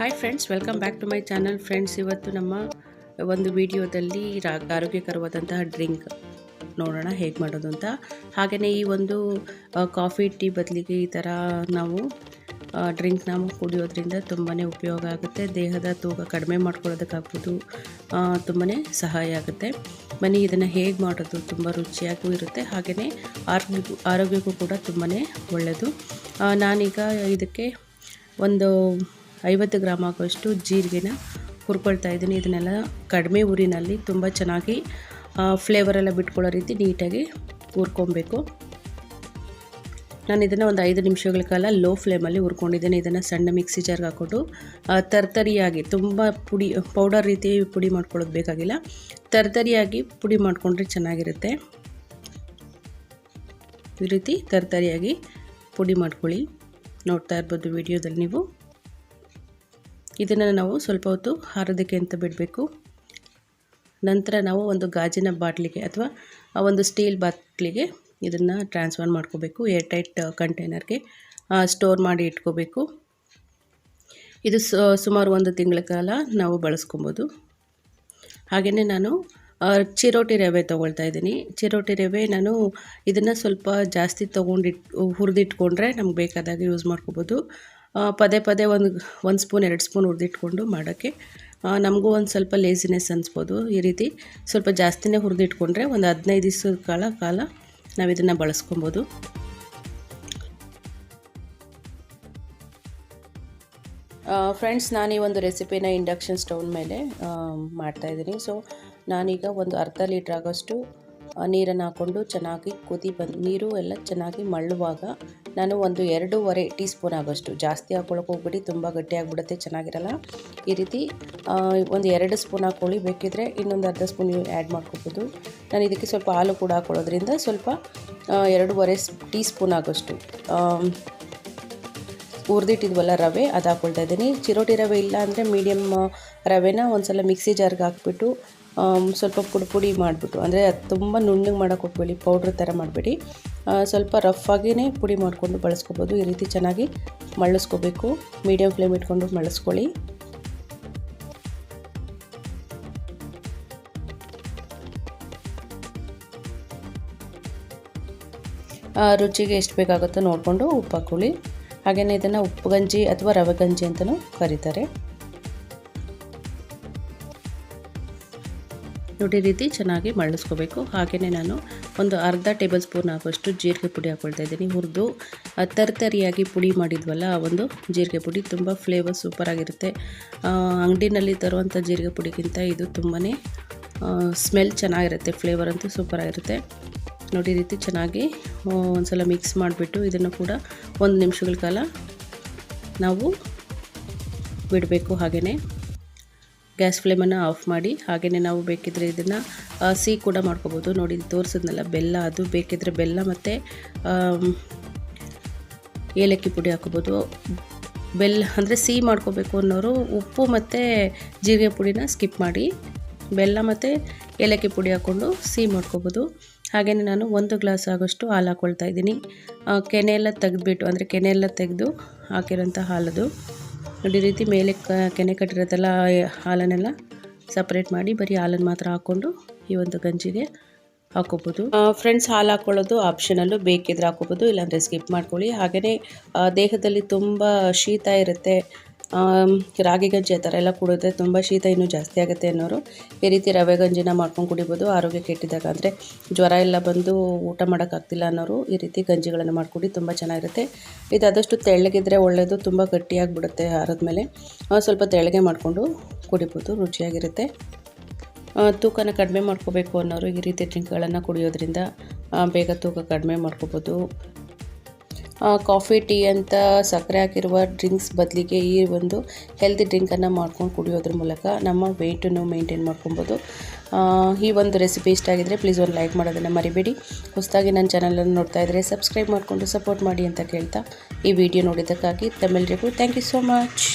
Hi friends welcome back to my channel friends ಇವತ್ತು ನಮ್ಮ ಒಂದು ವಿಡಿಯೋದಲ್ಲಿ ರಾ ಆರೋಗ್ಯಕರವಾದಂತಹ ಡ್ರಿಂಕ್ ನೋಡೋಣ, ಹೇಗೆ ಮಾಡೋದು ಅಂತ. ಹಾಗೆಯೇ ಈ ಒಂದು ಕಾಫಿ ಟೀ ಬದಲಿಗೆ ಈ ಥರ ನಾವು ಡ್ರಿಂಕ್ ನಾವು ಕುಡಿಯೋದ್ರಿಂದ ತುಂಬಾ ಉಪಯೋಗ ಆಗುತ್ತೆ. ದೇಹದ ತೂಕ ಕಡಿಮೆ ಮಾಡ್ಕೊಳ್ಳೋದಕ್ಕಾಗ್ಬೋದು ತುಂಬಾ ಸಹಾಯ ಆಗುತ್ತೆ. ಮನೆ ಇದನ್ನು ಹೇಗೆ ಮಾಡೋದು ತುಂಬ ರುಚಿಯಾಗೂ ಇರುತ್ತೆ. ಹಾಗೆಯೇ ಆರೋಗ್ಯಕ್ಕೂ ಆರೋಗ್ಯಕ್ಕೂ ಕೂಡ ತುಂಬಾ ಒಳ್ಳೆಯದು ನಾನೀಗ ಇದಕ್ಕೆ ಒಂದು ಐವತ್ತು ಗ್ರಾಮ್ ಆಗುವಷ್ಟು ಜೀರಿಗೆನ ಹುರ್ಕೊಳ್ತಾ ಇದ್ದೀನಿ. ಇದನ್ನೆಲ್ಲ ಕಡಿಮೆ ಊರಿನಲ್ಲಿ ತುಂಬ ಚೆನ್ನಾಗಿ ಫ್ಲೇವರೆಲ್ಲ ಬಿಟ್ಕೊಳ್ಳೋ ರೀತಿ ನೀಟಾಗಿ ಹುರ್ಕೊಬೇಕು. ನಾನು ಇದನ್ನು ಒಂದು ಐದು ನಿಮಿಷಗಳ ಕಾಲ ಲೋ ಫ್ಲೇಮಲ್ಲಿ ಹುರ್ಕೊಂಡಿದ್ದೇನೆ. ಇದನ್ನು ಸಣ್ಣ ಮಿಕ್ಸಿ ಜಾರ್ಗೆ ಹಾಕ್ಕೊಂಡು ತರ್ತರಿಯಾಗಿ ತುಂಬ ಪುಡಿ ಪೌಡರ್ ರೀತಿ ಪುಡಿ ಮಾಡ್ಕೊಳ್ಳೋದು ಬೇಕಾಗಿಲ್ಲ. ತರ್ತರಿಯಾಗಿ ಪುಡಿ ಮಾಡಿಕೊಂಡ್ರೆ ಚೆನ್ನಾಗಿರುತ್ತೆ. ಈ ರೀತಿ ತರ್ತರಿಯಾಗಿ ಪುಡಿ ಮಾಡ್ಕೊಳ್ಳಿ. ನೋಡ್ತಾ ಇರ್ಬೋದು ವಿಡಿಯೋದಲ್ಲಿ ನೀವು. ಇದನ್ನು ನಾವು ಸ್ವಲ್ಪ ಹೊತ್ತು ಹಾರೋದಕ್ಕೆ ಅಂತ ಬಿಡಬೇಕು. ನಂತರ ನಾವು ಒಂದು ಗಾಜಿನ ಬಾಟ್ಲಿಗೆ ಅಥವಾ ಆ ಒಂದು ಸ್ಟೀಲ್ ಬಾಟ್ಲಿಗೆ ಇದನ್ನು ಟ್ರಾನ್ಸ್ಫರ್ ಮಾಡ್ಕೋಬೇಕು. ಏರ್ ಟೈಟ್ ಕಂಟೈನರ್ಗೆ ಸ್ಟೋರ್ ಮಾಡಿ ಇಟ್ಕೋಬೇಕು. ಇದು ಸುಮಾರು ಒಂದು ತಿಂಗಳ ಕಾಲ ನಾವು ಬಳಸ್ಕೊಬೋದು. ಹಾಗೆಯೇ ನಾನು ಚಿರೋಟಿ ರವೆ ತೊಗೊಳ್ತಾ ಇದ್ದೀನಿ. ಚಿರೋಟಿ ರವೆ ನಾನು ಇದನ್ನು ಸ್ವಲ್ಪ ಜಾಸ್ತಿ ತೊಗೊಂಡಿಟ್, ಹುರಿದಿಟ್ಕೊಂಡ್ರೆ ನಮ್ಗೆ ಬೇಕಾದಾಗ ಯೂಸ್ ಮಾಡ್ಕೋಬೋದು. ಪದೇ ಪದೇ ಒಂದು ಒಂದು ಸ್ಪೂನ್, ಎರಡು ಸ್ಪೂನ್ ಹುರಿದಿಟ್ಕೊಂಡು ಮಾಡೋಕ್ಕೆ ನಮಗೂ ಒಂದು ಸ್ವಲ್ಪ ಲೇಸಿನೆಸ್ ಅನಿಸ್ಬೋದು ಈ ರೀತಿ. ಸ್ವಲ್ಪ ಜಾಸ್ತಿನೇ ಹುರಿದಿಟ್ಕೊಂಡ್ರೆ ಒಂದು ಹದಿನೈದು ದಿವಸದ ಕಾಲ ಕಾಲ ನಾವು ಇದನ್ನು ಬಳಸ್ಕೊಬೋದು. ಫ್ರೆಂಡ್ಸ್ ನಾನು ಈ ಒಂದು ರೆಸಿಪಿನ ಇಂಡಕ್ಷನ್ ಸ್ಟೌನ್ ಮೇಲೆ ಮಾಡ್ತಾಯಿದ್ದೀನಿ ಸೊ ನಾನೀಗ ಒಂದು ಅರ್ಧ ಲೀಟ್ರ್ ಆಗೋಷ್ಟು ನೀರನ್ನು ಹಾಕ್ಕೊಂಡು ಚೆನ್ನಾಗಿ ಕುದಿ ಬಂದು, ನೀರು ಎಲ್ಲ ಚೆನ್ನಾಗಿ ಮಳ್ಳುವಾಗ ನಾನು ಒಂದು ಎರಡೂವರೆ ಟೀ ಸ್ಪೂನ್ ಆಗೋಷ್ಟು. ಜಾಸ್ತಿ ಹಾಕ್ಕೊಳಕ್ಕೆ ಹೋಗ್ಬಿಟ್ಟು ತುಂಬ ಗಟ್ಟಿಯಾಗಿಬಿಡುತ್ತೆ ಚೆನ್ನಾಗಿರಲ್ಲ. ಈ ರೀತಿ ಒಂದು ಎರಡು ಸ್ಪೂನ್ ಹಾಕ್ಕೊಳ್ಳಿ ಬೇಕಿದ್ರೆ ಇನ್ನೊಂದು ಅರ್ಧ ಸ್ಪೂನ್ ಆ್ಯಡ್ ಮಾಡ್ಕೋಬೋದು. ನಾನು ಇದಕ್ಕೆ ಸ್ವಲ್ಪ ಹಾಲು ಕೂಡ ಹಾಕ್ಕೊಳ್ಳೋದ್ರಿಂದ ಸ್ವಲ್ಪ ಎರಡೂವರೆ ಟೀ ಸ್ಪೂನ್ ಆಗೋಷ್ಟು. ಹುರಿದಿಟ್ಟಿದ್ವಲ್ಲ ರವೆ, ಅದು ಹಾಕ್ಕೊಳ್ತಾ ಇದ್ದೀನಿ. ಚಿರೋಟಿ ರವೆ ಇಲ್ಲ ಅಂದರೆ ಮೀಡಿಯಮ್ ರವೆನ ಒಂದು ಸಲ ಮಿಕ್ಸಿ ಜಾರ್ಗೆ ಹಾಕ್ಬಿಟ್ಟು ಸ್ವಲ್ಪ ಪುಡಿ ಪುಡಿ ಮಾಡಿಬಿಟ್ಟು, ಅಂದರೆ ಅದು ತುಂಬ ನುಣ್ಣಗೆ ಮಾಡೋಕೆ ಹೋಗ್ಬೇಡಿ, ಪೌಡ್ರ್ ಥರ ಮಾಡಬೇಡಿ. ಸ್ವಲ್ಪ ರಫ್ ಆಗಿಯೇ ಪುಡಿ ಮಾಡಿಕೊಂಡು ಬಳಸ್ಕೊಬೋದು, ಈ ರೀತಿ ಚೆನ್ನಾಗಿ ಮಳ್ಳಿಸ್ಕೋಬೇಕು ಮೀಡಿಯಮ್ ಫ್ಲೇಮ್ ಇಟ್ಕೊಂಡು ಮಳ್ಳಿಸ್ಕೊಳ್ಳಿ ರುಚಿಗೆ ಎಷ್ಟು ಬೇಕಾಗುತ್ತೋ ನೋಡಿಕೊಂಡು ಉಪ್ಪು ಹಾಕೊಳ್ಳಿ ಹಾಗೆಯೇ ಇದನ್ನು ಉಪ್ಪು ಗಂಜಿ ಅಥವಾ ರವೆ ಗಂಜಿ ಅಂತಲೂ ಕರೀತಾರೆ. ನೋಡಿ ರೀತಿ ಚೆನ್ನಾಗಿ ಮರಳಿಸ್ಕೋಬೇಕು. ಹಾಗೆಯೇ ನಾನು ಒಂದು ಅರ್ಧ ಟೇಬಲ್ ಸ್ಪೂನ್ ಆಗುವಷ್ಟು ಜೀರಿಗೆ ಪುಡಿ ಹಾಕ್ಕೊಳ್ತಾ ಇದ್ದೀನಿ. ಹುರಿದು ತರ್ತರಿಯಾಗಿ ಪುಡಿ ಮಾಡಿದ್ವಲ್ಲ, ಆ ಒಂದು ಜೀರಿಗೆ ಪುಡಿ ತುಂಬ ಫ್ಲೇವರ್ ಸೂಪರಾಗಿರುತ್ತೆ ಅಂಗಡಿನಲ್ಲಿ ತರುವಂಥ ಜೀರಿಗೆ ಪುಡಿಗಿಂತ ಇದು ತುಂಬಾ ಸ್ಮೆಲ್ ಚೆನ್ನಾಗಿರುತ್ತೆ. ಫ್ಲೇವರ್ ಅಂತೂ ಸೂಪರಾಗಿರುತ್ತೆ ನೋಡಿ ರೀತಿ ಚೆನ್ನಾಗಿ ಒಂದು ಒಂದ್ಸಲ ಮಿಕ್ಸ್ ಮಾಡಿಬಿಟ್ಟು ಇದನ್ನು ಕೂಡ ಒಂದು ನಿಮಿಷಗಳ ಕಾಲ ನಾವು ಬಿಡಬೇಕು. ಹಾಗೆಯೇ ಗ್ಯಾಸ್ ಫ್ಲೇಮನ್ನು ಆಫ್ ಮಾಡಿ ಹಾಗೆಯೇ ನಾವು ಬೇಕಿದ್ರೆ ಇದನ್ನು ಸಿಹಿ ಕೂಡ ಮಾಡ್ಕೋಬೋದು. ನೋಡಿ ತೋರಿಸಿದ್ನಲ್ಲ, ಬೆಲ್ಲ, ಅದು ಬೇಕಿದ್ರೆ ಬೆಲ್ಲ ಮತ್ತು ಏಲಕ್ಕಿ ಪುಡಿ ಹಾಕೋಬೋದು ಬೆಲ್ಲ ಅಂದರೆ ಸಿಹಿ ಮಾಡ್ಕೋಬೇಕು ಅನ್ನೋರು ಉಪ್ಪು ಮತ್ತು ಜೀರಿಗೆ ಪುಡಿನ ಸ್ಕಿಪ್ ಮಾಡಿ, ಬೆಲ್ಲ ಮತ್ತು ಏಲಕ್ಕಿ ಪುಡಿ ಹಾಕ್ಕೊಂಡು ಸಿಹಿ ಮಾಡ್ಕೋಬೋದು. ಹಾಗೆಯೇ ನಾನು ಒಂದು ಗ್ಲಾಸ್ ಆಗೋಷ್ಟು ಹಾಲು ಹಾಕ್ಕೊಳ್ತಾ ಇದ್ದೀನಿ. ಕೆನೆ ಎಲ್ಲ ತೆಗೆದ್ಬಿಟ್ಟು, ಅಂದರೆ ಕೆನೆ ಎಲ್ಲ ತೆಗೆದು ಹಾಕಿರೋಂಥ ಹಾಲದು. ನೋಡಿ ರೀತಿ ಮೇಲೆ ಕೆನೆ ಕಟ್ಟಿರೋದೆಲ್ಲ ಹಾಲನ್ನೆಲ್ಲ ಸಪ್ರೇಟ್ ಮಾಡಿ ಬರೀ ಹಾಲನ್ನು ಮಾತ್ರ ಹಾಕ್ಕೊಂಡು ಈ ಒಂದು ಗಂಜಿಗೆ ಹಾಕೋಬೋದು. ಫ್ರೆಂಡ್ಸ್ ಹಾಲು ಹಾಕ್ಕೊಳ್ಳೋದು ಆಪ್ಷನಲ್ಲು ಬೇಕಿದ್ರೆ ಹಾಕೋಬೋದು, ಇಲ್ಲಾಂದರೆ ಸ್ಕಿಪ್ ಮಾಡ್ಕೊಳ್ಳಿ. ಹಾಗೆಯೇ ದೇಹದಲ್ಲಿ ತುಂಬ ಶೀತ ಇರುತ್ತೆ. ರಾಗಿ ಗಂಜಿ ಆ ಥರ ಎಲ್ಲ ಕುಡಿದ್ರೆ ತುಂಬ ಶೀತ ಇನ್ನೂ ಜಾಸ್ತಿ ಆಗುತ್ತೆ ಅನ್ನೋರು ಈ ರೀತಿ ರವೆ ಗಂಜಿನ ಮಾಡ್ಕೊಂಡು ಕುಡಿಬೋದು. ಆರೋಗ್ಯ ಕೆಟ್ಟಿದ್ದಾಗ ಅಂದರೆ ಜ್ವರ ಎಲ್ಲ ಬಂದು ಊಟ ಮಾಡೋಕ್ಕಾಗ್ತಿಲ್ಲ ಅನ್ನೋರು ಈ ರೀತಿ ಗಂಜಿಗಳನ್ನು ಮಾಡ್ಕೊಡಿ ತುಂಬ ಚೆನ್ನಾಗಿರುತ್ತೆ. ಇದು ಆದಷ್ಟು ತೆಳ್ಳಗಿದ್ರೆ ಒಳ್ಳೆಯದು ತುಂಬ ಗಟ್ಟಿಯಾಗಿಬಿಡುತ್ತೆ ಆರದ ಮೇಲೆ. ಸ್ವಲ್ಪ ತೆಳ್ಳಗೆ ಮಾಡಿಕೊಂಡು ಕುಡಿಬೋದು, ರುಚಿಯಾಗಿರುತ್ತೆ. ತೂಕನ ಕಡಿಮೆ ಮಾಡ್ಕೋಬೇಕು ಅನ್ನೋರು ಈ ರೀತಿ ಡ್ರಿಂಕ್ಗಳನ್ನು ಕುಡಿಯೋದ್ರಿಂದ ಬೇಗ ತೂಕ ಕಡಿಮೆ ಮಾಡ್ಕೋಬೋದು. ಕಾಫಿ ಟೀ ಅಂತ ಸಕ್ಕರೆ ಹಾಕಿರುವ ಡ್ರಿಂಕ್ಸ್ ಬದಲಿಗೆ ಈ ಒಂದು ಹೆಲ್ದಿ ಡ್ರಿಂಕನ್ನು ಮಾಡ್ಕೊಂಡು ಕುಡಿಯೋದ್ರ ಮೂಲಕ ನಮ್ಮ ವೆಯ್ಟನ್ನು ಮೇಂಟೈನ್ ಮಾಡ್ಕೊಬೋದು. ಈ ಒಂದು ರೆಸಿಪಿ ಇಷ್ಟ ಆಗಿದ್ರೆ ಪ್ಲೀಸ್ ಒಂದು ಲೈಕ್ ಮಾಡೋದನ್ನು ಮರಿಬೇಡಿ. ಹೊಸದಾಗಿ ನನ್ನ ಚಾನಲನ್ನು ನೋಡ್ತಾ ಇದ್ದರೆ ಸಬ್ಸ್ಕ್ರೈಬ್ ಮಾಡಿಕೊಂಡು ಸಪೋರ್ಟ್ ಮಾಡಿ ಅಂತ ಕೇಳ್ತಾ ಈ ವಿಡಿಯೋ ನೋಡಿದ್ದಕ್ಕಾಗಿ ತಮ್ಮೆಲ್ಲರಿಗೂ ಥ್ಯಾಂಕ್ ಯು ಸೋ ಮಚ್